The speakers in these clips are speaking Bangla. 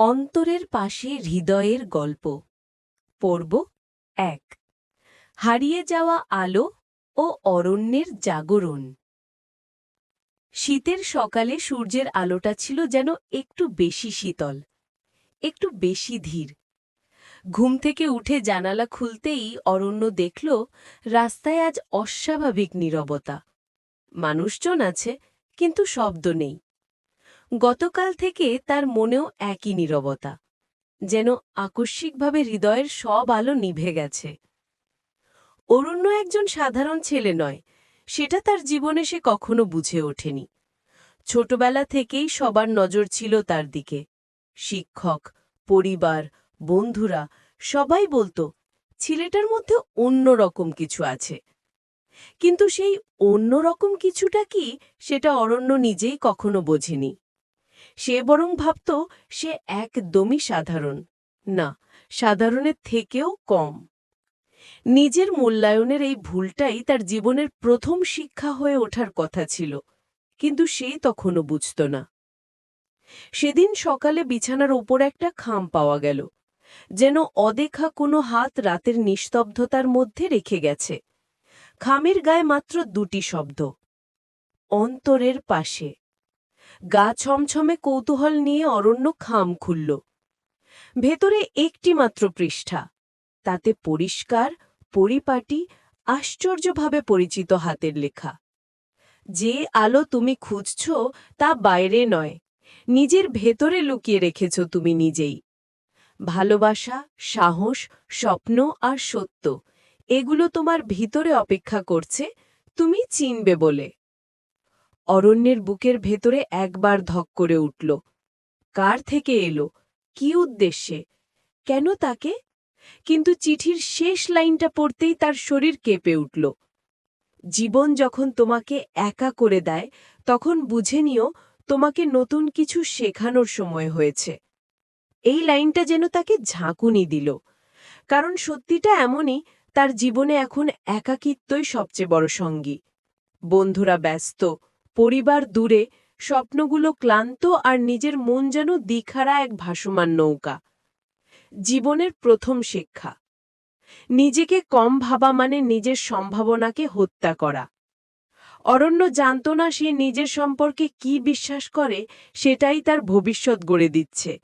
অন্তরের পাশে হৃদয়ের গল্প। পর্ব এক। হারিয়ে যাওয়া আলো ও অরণ্যের জাগরণ। শীতের সকালে সূর্যের আলোটা ছিল যেন একটু বেশি শীতল, একটু বেশি ধীর। ঘুম থেকে উঠে জানালা খুলতেই অরণ্য দেখল, রাস্তায় আজ অস্বাভাবিক নীরবতা। মানুষজন আছে, কিন্তু শব্দ নেই। গতকাল থেকে তার মনেও একই নীরবতা, যেন আকস্মিকভাবে হৃদয়ের সব আলো নিভে গেছে। অরণ্য একজন সাধারণ ছেলে নয়, সেটা তার জীবনে সে কখনো বুঝে ওঠেনি। ছোটবেলা থেকেই সবার নজর ছিল তার দিকে। শিক্ষক, পরিবার, বন্ধুরা, সবাই বলতো, ছেলেটার মধ্যে অন্য রকম কিছু আছে। কিন্তু সেই অন্য রকম কিছুটা কি, সেটা অরণ্য নিজেই কখনো বোঝেনি। সে বরং ভাবত সে একদমই সাধারণ। না, সাধারণের থেকেও কম। নিজের মূল্যায়নের এই ভুলটাই তার জীবনের প্রথম শিক্ষা হয়ে ওঠার কথা ছিল, কিন্তু সে তখনও বুঝত না। সেদিন সকালে বিছানার ওপর একটা খাম পাওয়া গেল, যেন অদেখা কোনো হাত রাতের নিস্তব্ধতার মধ্যে রেখে গেছে। খামের গায়ে মাত্র দুটি শব্দ, অন্তরের পাশে। গা ছমছমে কৌতূহল নিয়ে অরণ্য খাম খুলল। ভেতরে একটি মাত্র পৃষ্ঠা। তাতে পরিষ্কার, পরিপাটি, আশ্চর্যভাবে পরিচিত হাতের লেখা। যে আলো তুমি খুঁজছ তা বাইরে নয়, নিজের ভেতরে লুকিয়ে রেখেছ তুমি নিজেই। ভালোবাসা, সাহস, স্বপ্ন আর সত্য, এগুলো তোমার ভিতরে অপেক্ষা করছে, তুমি চিনবে বলে। অরণ্যের বুকের ভেতরে একবার ধক করে উঠল। কার থেকে এলো? কি উদ্দেশ্যে? কেন তাকে? কিন্তু চিঠির শেষ লাইনটা পড়তেই তার শরীর কেঁপে উঠল। জীবন যখন তোমাকে একা করে দেয়, তখন বুঝে নিও তোমাকে নতুন কিছু শেখানোর সময় হয়েছে। এই লাইনটা যেন তাকে ঝাঁকুনি দিল। কারণ সত্যিটা এমনই, তার জীবনে এখন একাকিত্বই সবচেয়ে বড় সঙ্গী। বন্ধুরা ব্যস্ত পরিবার দূরে, স্বপ্নগুলো ক্লান্ত আর নিজের মন যেন দিখারা এক ভাসমান নৌকা। জীবনের প্রথম শিক্ষা। নিজেকে কম ভাবা মানে নিজের সম্ভাবনাকে হত্যা করা। অরণ্য জানত না সে নিজের সম্পর্কে কি বিশ্বাস করে, সেটাই তার ভবিষ্যৎ গড়ে দিচ্ছে।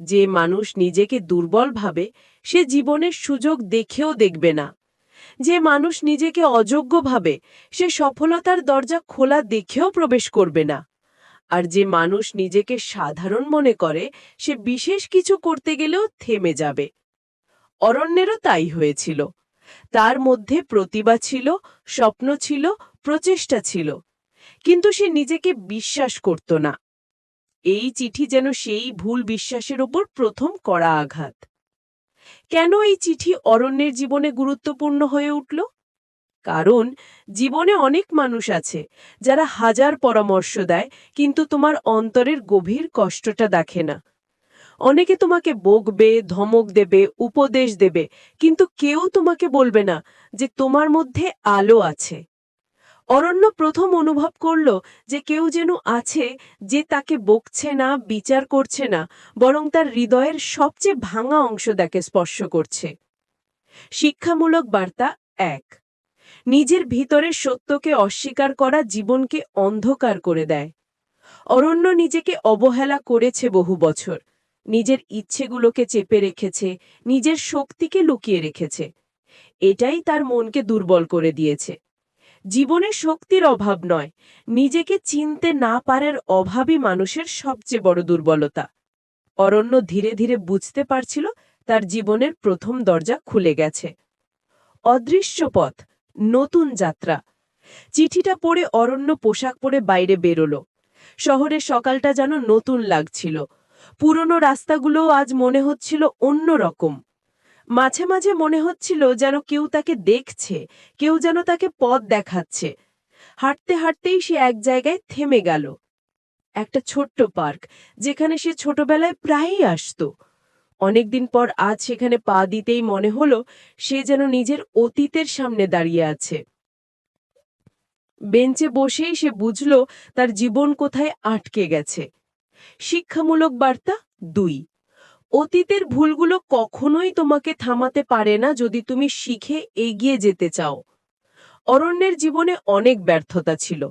যে মানুষ নিজেকে দুর্বল ভাবে, সে জীবনের সুযোগ দেখেও দেখবে না। যে মানুষ নিজেকে অযোগ্য ভাবে, সে সফলতার দরজা খোলা দেখেও প্রবেশ করবে না। আর যে মানুষ নিজেকে সাধারণ মনে করে, সে বিশেষ কিছু করতে গেলেও থেমে যাবে। অরণ্যেরও তাই হয়েছিল। তার মধ্যে প্রতিভা ছিল, স্বপ্ন ছিল, প্রচেষ্টা ছিল। কিন্তু সে নিজেকে বিশ্বাস করত না। এই চিঠি যেন সেই ভুল বিশ্বাসের ওপর প্রথম কড়া আঘাত। কেন এই চিঠি অরণ্যের জীবনে গুরুত্বপূর্ণ হয়ে উঠল? কারণ জীবনে অনেক মানুষ আছে যারা হাজার পরামর্শ দেয়, কিন্তু তোমার অন্তরের গভীর কষ্টটা দেখে না। অনেকে তোমাকে বকবে, ধমক দেবে, উপদেশ দেবে, কিন্তু কেউ তোমাকে বলবে না যে তোমার মধ্যে আলো আছে। অরণ্য প্রথম অনুভব করল যে কেউ যেন আছে যে তাকে বকছে না, বিচার করছে না, বরং তার হৃদয়ের সবচেয়ে ভাঙা অংশ তাকে স্পর্শ করছে। শিক্ষামূলক বার্তা এক। নিজের ভিতরের সত্যকে অস্বীকার করা জীবনকে অন্ধকার করে দেয়। অরণ্য নিজেকে অবহেলা করেছে বহু বছর। নিজের ইচ্ছেগুলোকে চেপে রেখেছে, নিজের শক্তিকে লুকিয়ে রেখেছে। এটাই তার মনকে দুর্বল করে দিয়েছে। জীবনে শক্তির অভাব নয়। নিজেকে চিনতে না পারার অভাবই মানুষের সবচেয়ে বড় দুর্বলতা। অরণ্য ধীরে ধীরে বুঝতে পারছিল তার জীবনের প্রথম দরজা খুলে গেছে। অদৃশ্য পথ, নতুন যাত্রা। চিঠিটা পড়ে অরণ্য পোশাক পরে বাইরে বেরোল। শহরের সকালটা যেন নতুন লাগছিল। পুরনো রাস্তাগুলোও আজ মনে হচ্ছিল অন্য রকম মাঝে মাঝে মনে হচ্ছিল যেন কেউ তাকে দেখছে, কেউ যেন তাকে পথ দেখাচ্ছে। হাঁটতে হাঁটতেই সে এক জায়গায় থেমে গেল। একটা ছোট্ট পার্ক, যেখানে সে ছোটবেলায় প্রায়ই আসত। অনেকদিন পর আজ সেখানে পা দিতেই মনে হলো সে যেন নিজের অতীতের সামনে দাঁড়িয়ে আছে। বেঞ্চে বসেই সে বুঝল তার জীবন কোথায় আটকে গেছে। শিক্ষামূলক বার্তা দুই। অতীতের ভুলগুলো কখনোই তোমাকে থামাতে পারে না যদি তুমি শিখে এগিয়ে যেতে চাও। অরণ্যের জীবনে অনেক ব্যর্থতা ছিল।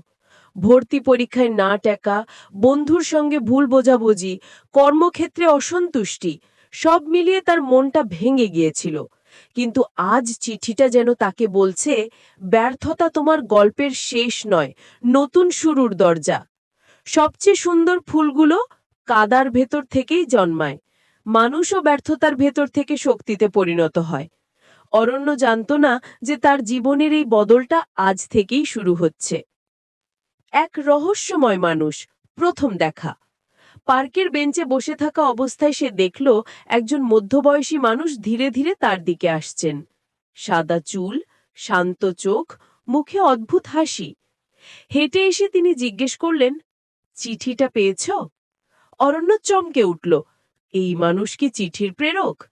ভর্তি পরীক্ষায় না টেকা, বন্ধুর সঙ্গে ভুল বোঝাবুঝি, কর্মক্ষেত্রে অসন্তুষ্টি, সব মিলিয়ে তার মনটা ভেঙে গিয়েছিল। কিন্তু আজ চিঠিটা যেন তাকে বলছে, ব্যর্থতা তোমার গল্পের শেষ নয়, নতুন শুরুর দরজা। সবচেয়ে সুন্দর ফুলগুলো কাদার ভেতর থেকেই জন্মায়। মানুষও ব্যর্থতার ভেতর থেকে শক্তিতে পরিণত হয়। অরণ্য জানত না যে তার জীবনের এই বদলটা আজ থেকেই শুরু হচ্ছে। এক রহস্যময় মানুষ, প্রথম দেখা। পার্কের বেঞ্চে বসে থাকা অবস্থায় সে দেখল একজন মধ্যবয়সী মানুষ ধীরে ধীরে তার দিকে আসছেন। সাদা চুল, শান্ত চোখ, মুখে অদ্ভুত হাসি। হেঁটে এসে তিনি জিজ্ঞেস করলেন, চিঠিটা পেয়েছ? অরণ্য চমকে উঠল এই মানুষ কি চিঠির প্রেরক?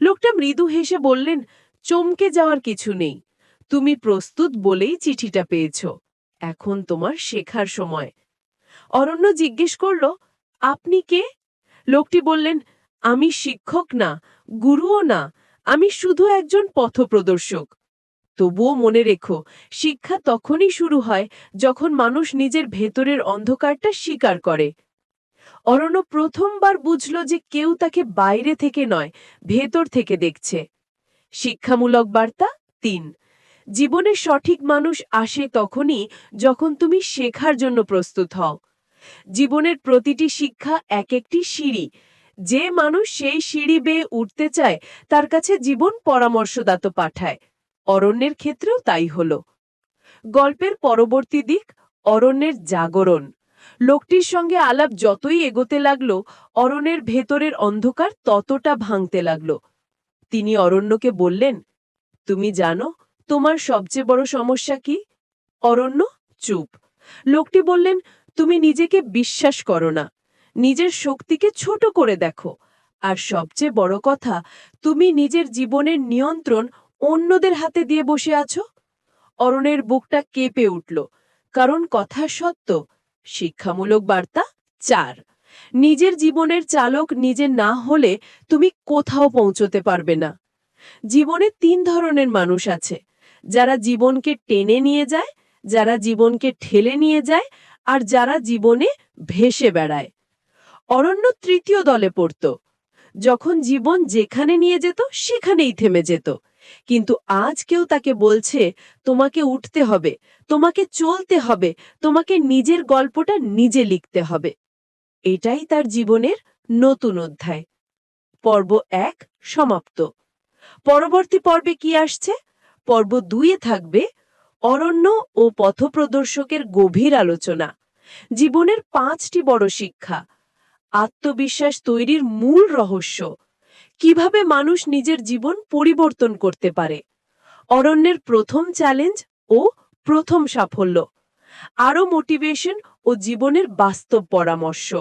লোকটা মৃদু হেসে বললেন, চমকে যাওয়ার কিছু নেই। তুমি প্রস্তুত বলেই চিঠিটা পেয়েছ। এখন তোমার শেখার সময়। অরণ্য জিজ্ঞেস করল, আপনি কে? লোকটি বললেন, আমি শিক্ষক না, গুরুও না, আমি শুধু একজন পথপ্রদর্শক। তবুও মনে রেখো, শিক্ষা তখনই শুরু হয় যখন মানুষ নিজের ভেতরের অন্ধকারটা স্বীকার করে। অরণ্য প্রথমবার বুঝল যে কেউ তাকে বাইরে থেকে নয়, ভেতর থেকে দেখছে। শিক্ষামূলক বার্তা তিন। জীবনে সঠিক মানুষ আসে তখনই যখন তুমি শেখার জন্য প্রস্তুত হও। জীবনের প্রতিটি শিক্ষা এক একটি সিঁড়ি। যে মানুষ সেই সিঁড়ি বেয়ে উঠতে চায়, তার কাছে জীবন পরামর্শদাত পাঠায়। অরণ্যের ক্ষেত্রেও তাই হল। গল্পের পরবর্তী দিক, অরণ্যের জাগরণ। লোকটির সঙ্গে আলাপ যতই এগোতে লাগল, অরণ্যের ভেতরের অন্ধকার ততটা ভাঙতে লাগল। তিনি অরণ্যকে বললেন, তুমি জানো তোমার সবচেয়ে বড় সমস্যা কি? অরণ্য চুপ। লোকটি বললেন, তুমি নিজেকে বিশ্বাস করো না। নিজের শক্তিকে ছোট করে দেখো। আর সবচেয়ে বড় কথা, তুমি নিজের জীবনের নিয়ন্ত্রণ অন্যদের হাতে দিয়ে বসে আছো? অরণের বুকটা কেঁপে উঠল, কারণ কথা সত্য। শিক্ষামূলক বার্তা, চার। নিজের জীবনের চালক নিজে না হলে তুমি কোথাও পৌঁছতে পারবে না। জীবনে তিন ধরনের মানুষ আছে। যারা জীবনকে টেনে নিয়ে যায়, যারা জীবনকে ঠেলে নিয়ে যায়, আর যারা জীবনে ভেসে বেড়ায়। অরণ্য তৃতীয় দলে পড়ত। যখন জীবন যেখানে নিয়ে যেত, সেখানেই থেমে যেত। কিন্তু আজ কেউ তাকে বলছে, তোমাকে উঠতে হবে, তোমাকে চলতে হবে, তোমাকে নিজের গল্পটা নিজে লিখতে হবে। এটাই তার জীবনের নতুন অধ্যায়। পর্ব এক সমাপ্ত। পরবর্তী পর্বে কি আসছে? পর্ব দুইয়ে থাকবে অরণ্য ও পথপ্রদর্শকের গভীর আলোচনা, জীবনের পাঁচটি বড় শিক্ষা, আত্মবিশ্বাস তৈরির মূল রহস্য কীভাবে মানুষ নিজের জীবন পরিবর্তন করতে পারে? অরণ্যের প্রথম চ্যালেঞ্জ ও প্রথম সাফল্য। আরও মোটিভেশন ও জীবনের বাস্তব পরামর্শ।